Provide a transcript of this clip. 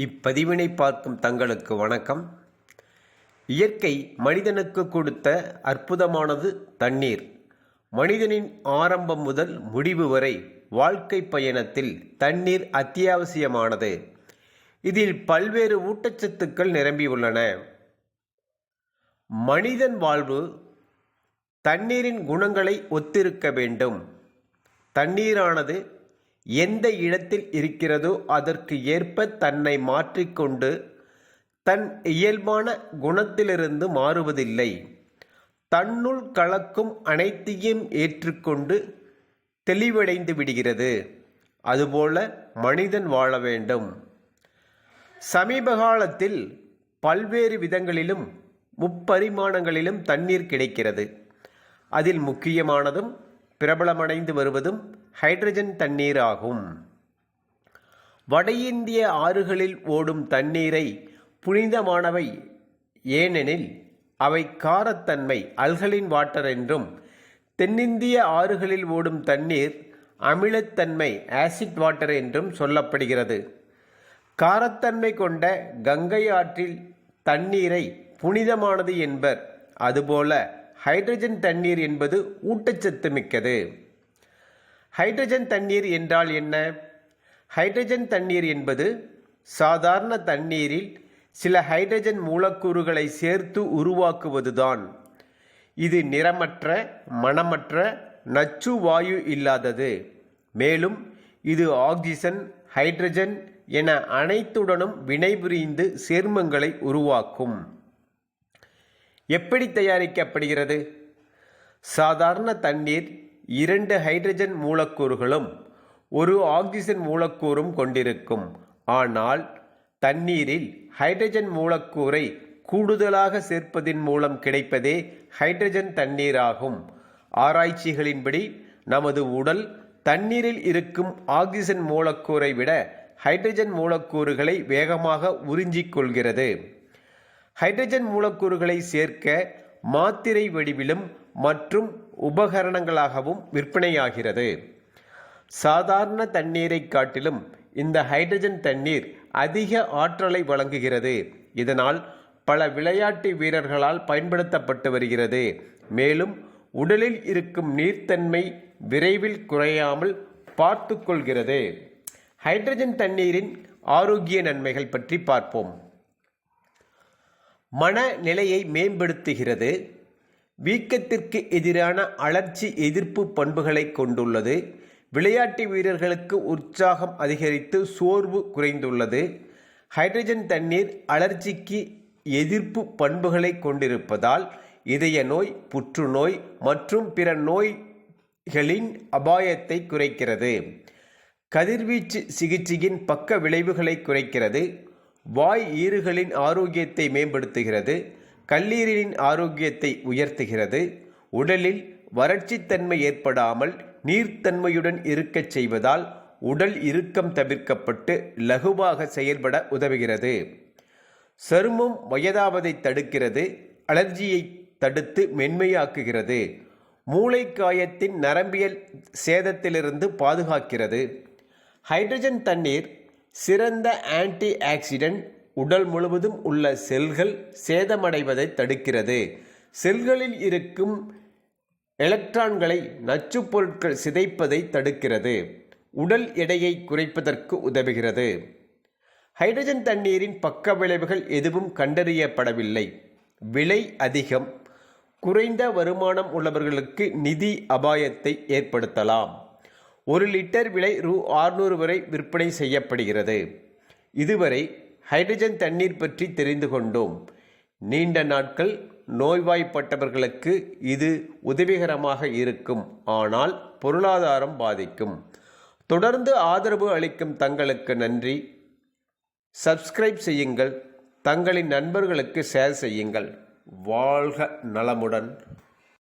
இப்பதிவினை பார்க்கும் தங்களுக்கு வணக்கம். இயற்கை மனிதனுக்கு கொடுத்த அற்புதமானது தண்ணீர். மனிதனின் ஆரம்பம் முதல் முடிவு வரை வாழ்க்கை பயணத்தில் தண்ணீர் அத்தியாவசியமானது. இதில் பல்வேறு ஊட்டச்சத்துக்கள் நிரம்பியுள்ளன மனிதன் வாழ்வு தண்ணீரின் குணங்களை ஒத்திருக்க வேண்டும். தண்ணீரானது எந்த இடத்தில் இருக்கிறதோ அதற்கு ஏற்ப தன்னை மாற்றிக்கொண்டு தன் இயல்பான குணத்திலிருந்து மாறுவதில்லை. தன்னுள் கலக்கும் அனைத்தையும் ஏற்றுக்கொண்டு தெளிவடைந்து விடுகிறது. அதுபோல மனிதன் வாழ வேண்டும். சமீப காலத்தில் பல்வேறு விதங்களிலும் முப்பரிமாணங்களிலும் தண்ணீர் கிடைக்கிறது. அதில் முக்கியமானதும் பிரபலமடைந்து வருவதும் ஹைட்ரஜன் தண்ணீர் ஆகும். வட இந்திய ஆறுகளில் ஓடும் தண்ணீரை புனிதமானவை ஏனெனில் அவை காரத்தன்மை அல்கலின் வாட்டர் என்றும் தென்னிந்திய ஆறுகளில் ஓடும் தண்ணீர் அமிலத்தன்மை ஆசிட் வாட்டர் என்றும் சொல்லப்படுகிறது. காரத்தன்மை கொண்ட கங்கை ஆற்றில் தண்ணீரை புனிதமானது என்பர் அதுபோல ஹைட்ரஜன் தண்ணீர் என்பது ஊட்டச்சத்து மிக்கது. ஹைட்ரஜன் தண்ணீர் என்றால் என்ன? ஹைட்ரஜன் தண்ணீர் என்பது சாதாரண தண்ணீரில் சில ஹைட்ரஜன் மூலக்கூறுகளை சேர்த்து உருவாக்குவதுதான். இது நிறமற்ற மணமற்ற நச்சு வாயு இல்லாதது. மேலும் இது ஆக்சிஜன் ஹைட்ரஜன் என அனைத்துடனும் வினைபுரிந்து சேர்மங்களை உருவாக்கும். எப்படி தயாரிக்கப்படுகிறது? சாதாரண தண்ணீர் இரண்டு ஹைட்ரஜன் மூலக்கூறுகளும் ஒரு ஆக்சிஜன் மூலக்கூறும் கொண்டிருக்கும். ஆனால் தண்ணீரில் ஹைட்ரஜன் மூலக்கூறை கூடுதலாக சேர்ப்பதின் மூலம் கிடைப்பதே ஹைட்ரஜன் தண்ணீராகும். ஆராய்ச்சிகளின்படி நமது உடல் தண்ணீரில் இருக்கும் ஆக்சிஜன் மூலக்கூறை விட ஹைட்ரஜன் மூலக்கூறுகளை வேகமாக உறிஞ்சிக் கொள்கிறது ஹைட்ரஜன் மூலக்கூறுகளை சேர்க்க மாத்திரை வடிவிலும் மற்றும் உபகரணங்களாகவும் விற்பனையாகிறது. சாதாரண தண்ணீரை காட்டிலும் இந்த ஹைட்ரஜன் தண்ணீர் அதிக ஆற்றலை வழங்குகிறது. இதனால் பல விளையாட்டு வீரர்களால் பயன்படுத்தப்பட்டு வருகிறது. மேலும் உடலில் இருக்கும் நீர்த்தன்மை விரைவில் குறையாமல் பார்த்து கொள்கிறது. ஹைட்ரஜன் தண்ணீரின் ஆரோக்கிய நன்மைகள் பற்றி பார்ப்போம். மன நிலையை மேம்படுத்துகிறது. வீக்கத்திற்கு எதிரான அலர்ச்சி எதிர்ப்பு பண்புகளை கொண்டுள்ளது. விளையாட்டு வீரர்களுக்கு உற்சாகம் அதிகரித்து சோர்வு குறைந்துள்ளது. ஹைட்ரஜன் தண்ணீர் அலர்ச்சிக்கு எதிர்ப்பு பண்புகளை கொண்டிருப்பதால் இதய நோய் புற்றுநோய் மற்றும் பிற நோய்களின் அபாயத்தை குறைக்கிறது. கதிர்வீச்சு சிகிச்சையின் பக்க விளைவுகளை குறைக்கிறது. வாய் ஈறுகளின் ஆரோக்கியத்தை மேம்படுத்துகிறது. கல்லீரலின் ஆரோக்கியத்தை உயர்த்துகிறது. உடலில் வறட்சித்தன்மை ஏற்படாமல் நீர்த்தன்மையுடன் இருக்கச் செய்வதால் உடல் இறுக்கம் தவிர்க்கப்பட்டு லகுவாக செயல்பட உதவுகிறது. சருமம் வயதாவதை தடுக்கிறது. அலர்ஜியை தடுத்து மென்மையாக்குகிறது. மூளைக்காயத்தின் நரம்பியல் சேதத்திலிருந்து பாதுகாக்கிறது. ஹைட்ரஜன் தண்ணீர் சிறந்த ஆன்டி ஆக்சிடென்ட் உடல் முழுவதும் உள்ள செல்கள் சேதமடைவதை தடுக்கிறது. செல்களில் இருக்கும் எலக்ட்ரான்களை நச்சுப் பொருட்கள் சிதைப்பதை தடுக்கிறது. உடல் எடையை குறைப்பதற்கு உதவுகிறது. ஹைட்ரஜன் தண்ணீரின் பக்க விளைவுகள் எதுவும் கண்டறியப்படவில்லை. விலை அதிகம். குறைந்த வருமானம் உள்ளவர்களுக்கு நிதி அபாயத்தை ஏற்படுத்தலாம். ஒரு லிட்டர் விலை ரூ. ஆறுநூறு வரை விற்பனை செய்யப்படுகிறது. இதுவரை ஹைட்ரஜன் தண்ணீர் பற்றி தெரிந்து கொண்டோம். நீண்ட நாட்கள் நோய்வாய்ப்பட்டவர்களுக்கு இது உதவிகரமாக இருக்கும். ஆனால் பொருளாதாரம் பாதிக்கும். தொடர்ந்து ஆதரவு அளிக்கும் தங்களுக்கு நன்றி. சப்ஸ்கிரைப் செய்யுங்கள். தங்களின் நண்பர்களுக்கு ஷேர் செய்யுங்கள். வாழ்க நலமுடன்.